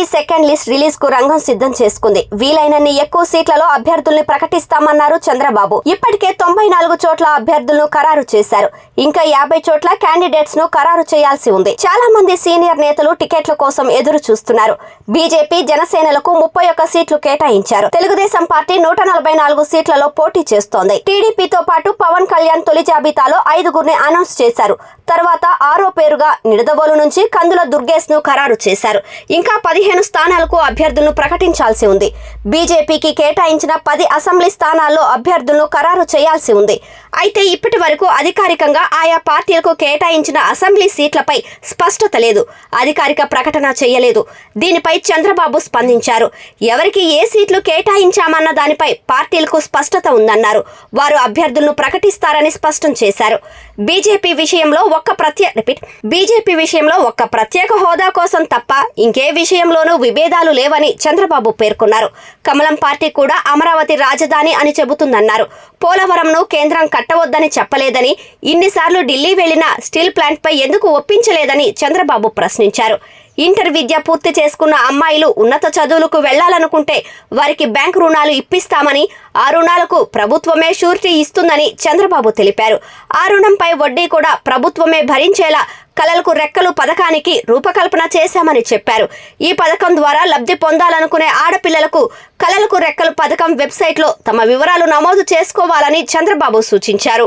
TDP second list రిలీజ్కు రంగం సిద్ధం చేసుకుంది. వీలైనన్ని ఎక్కువ సీట్లలో అభ్యర్థుల్ని ప్రకటిస్తామన్నారు చంద్రబాబు. ఇప్పటికే తొంభై నాలుగు చోట్ల అభ్యర్థులను ఖరారు చేశారు. ఇంకా యాభై చోట్ల క్యాండిడేట్స్ను ఖరారు చేయాల్సి ఉంది. చాలా మంది సీనియర్ నేతలు టికెట్ల కోసం ఎదురు చూస్తున్నారు. బీజేపీ జనసేనలకు ముప్పై ఒక్క సీట్లు కేటాయించారు. తెలుగుదేశం పార్టీ నూట నలభై నాలుగు సీట్లలో పోటీ చేస్తోంది. టీడీపీతో పాటు పవన్ కళ్యాణ్ తొలి జాబితాలో ఐదుగురిని అనౌన్స్ చేశారు. తర్వాత ఆరో పేరుగా నిడదవోలు నుంచి కందుల దుర్గేష్ను ఖరారు చేశారు. ఇంకా పదిహేను స్థానాలకు అభ్యర్థులను ప్రకటించాల్సి ఉంది. బీజేపీకి కేటాయించిన పది అసెంబ్లీ స్థానాల్లో అభ్యర్థులను ఖరారు చేయాల్సి ఉంది. అయితే ఇప్పటి వరకు అధికారికంగా ఆయా పార్టీలకు కేటాయించిన అసెంబ్లీ సీట్లపై స్పష్టత లేదు. అధికారిక ప్రకటన చేయలేదు. దీనిపై చంద్రబాబు స్పందించారు. ఎవరికి ఏ సీట్లు కేటాయించామన్న దానిపై పార్టీలకు స్పష్టత ఉందన్నారు. వారు అభ్యర్థులను ప్రకటిస్తారని స్పష్టం చేశారు. బీజేపీ విషయంలో ఒక్క ప్రత్యేక రిపీట్. బీజేపీ విషయంలో ఒక్క ప్రత్యేక హోదా కోసం తప్ప ఇంకే విషయంలోనూ విభేదాలు లేవని చంద్రబాబు పేర్కొన్నారు. కమలం పార్టీ కూడా అమరావతి రాజధాని అని చెబుతుందన్నారు. పోలవరంను కేంద్రం కట్టవద్దని చెప్పలేదని ఇన్నిసార్లు ఢిల్లీ వెళ్ళిన స్టీల్ ప్లాంట్పై ఎందుకు ఒప్పించలేదని చంద్రబాబు ప్రశ్నించారు. ఇంటర్ విద్య పూర్తి చేసుకున్న అమ్మాయిలు ఉన్నత చదువులకు వెళ్ళాలనుకుంటే వారికి బ్యాంకు రుణాలు ఇప్పిస్తామని ఆ రుణాలకు ప్రభుత్వమే షూరిటీ ఇస్తుందని చంద్రబాబు తెలిపారు. ఆ రుణంపై వడ్డీ కూడా ప్రభుత్వమే భరించేలా కలలకు రెక్కలు పథకానికి రూపకల్పన చేశామని చెప్పారు. ఈ పథకం ద్వారా లబ్ధి పొందాలనుకునే ఆడపిల్లలకు కలలకు రెక్కలు పథకం వెబ్సైట్లో తమ వివరాలు నమోదు చేసుకోవాలని చంద్రబాబు సూచించారు.